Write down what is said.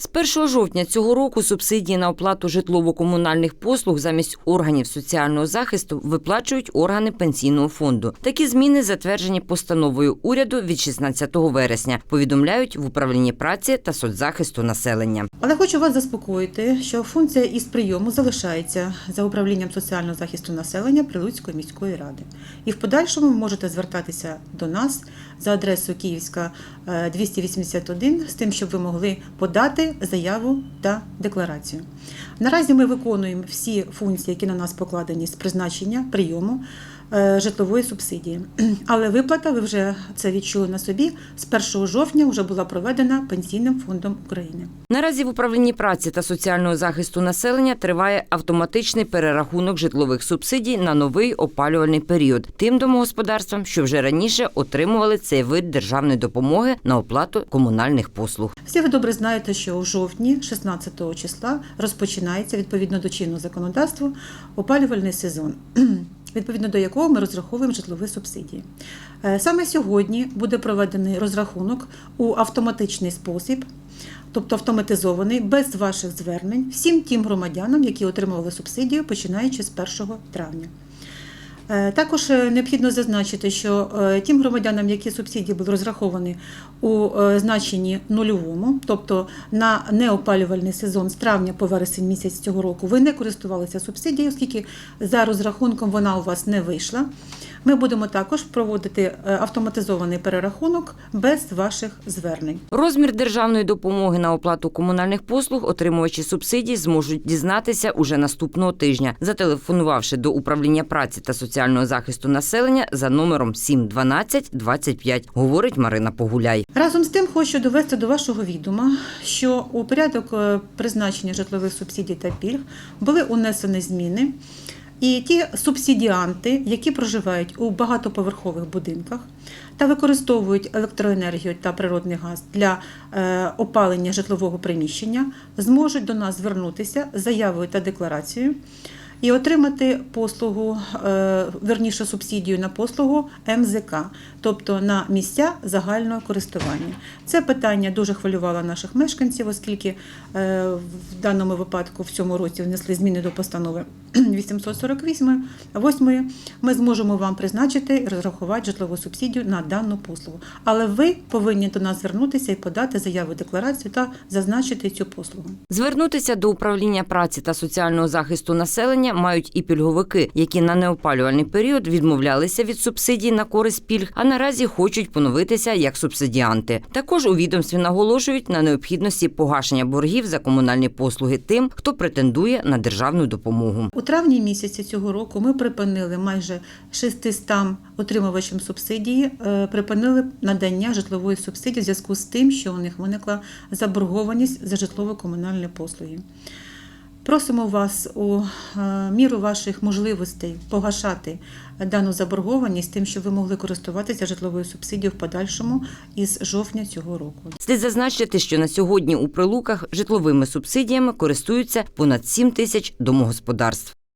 З 1 жовтня цього року субсидії на оплату житлово-комунальних послуг замість органів соціального захисту виплачують органи пенсійного фонду. Такі зміни затверджені постановою уряду від 16 вересня. Повідомляють в управлінні праці та соцзахисту населення. Але хочу вас заспокоїти, що функція із прийому залишається за управлінням соціального захисту населення Прилуцької міської ради. І в подальшому можете звертатися до нас за адресою Київська е, 281 з тим, щоб ви могли подати заяву та декларацію. Наразі ми виконуємо всі функції, які на нас покладені з призначення прийому житлової субсидії. Але виплата, ви вже це відчули на собі, з 1 жовтня вже була проведена Пенсійним фондом України. Наразі в управлінні праці та соціального захисту населення триває автоматичний перерахунок житлових субсидій на новий опалювальний період тим домогосподарствам, що вже раніше отримували цей вид державної допомоги на оплату комунальних послуг. Всі ви добре знаєте, що у жовтні, 16 числа, розпочинається відповідно до чинного законодавства опалювальний сезон. Відповідно до якого ми розраховуємо житлові субсидії. Е, Саме сьогодні буде проведений розрахунок у автоматичний спосіб, тобто автоматизований, без ваших звернень, всім тим громадянам, які отримували субсидію, починаючи з 1 травня. Е, Також е, необхідно зазначити, що е, тим громадянам, які субсидії були розраховані у значенні нульовому, тобто на неопалювальний сезон з травня по вересень місяць цього року, ви не користувалися субсидією, оскільки за розрахунком вона у вас не вийшла. Ми будемо також проводити е, автоматизований перерахунок без ваших звернень. Розмір державної допомоги на оплату комунальних послуг отримувачі субсидій зможуть дізнатися уже наступного тижня, зателефонувавши до управління праці та соціального захисту населення за номером 712 25, говорить Марина Погуляй. Разом з тим хочу довести до вашого відома, що у порядок е, призначення житлових субсидій та пільг були унесені зміни. І ті субсидіанти, які проживають у багатоповерхових будинках та використовують електроенергію та природний газ для е, опалення житлового приміщення, зможуть до нас звернутися з заявою та декларацією і отримати послугу, е, верніше субсидію на послугу МЗК, тобто на місця загального користування. Це питання дуже хвилювало наших мешканців, оскільки е, в даному випадку в цьому році внесли зміни до постанови 848. 8 ми зможемо вам призначити розрахувати житлову субсидію на дану послугу. Але ви повинні до нас звернутися і подати заяву декларацію та зазначити цю послугу. Звернутися до управління праці та соціального захисту населення мають і пільговики, які на неопалювальний період відмовлялися від субсидій на користь пільг, а наразі хочуть поновитися як субсидіанти. Також у відомстві наголошують на необхідності погашення боргів за комунальні послуги тим, хто претендує на державну допомогу. У травні місяці цього року ми припинили майже 600 отримувачам субсидії, е, припинили надання житлової субсидії в зв'язку з тим, що у них виникла заборгованість за житлово-комунальні послуги. Просимо вас у е, міру ваших можливостей погашати дану заборгованість тим, щоб ви могли користуватися житловою субсидією в подальшому із жовтня цього року. Слід зазначити, що на сьогодні у прилуках житловими субсидіями користуються понад 7 тисяч домогосподарств.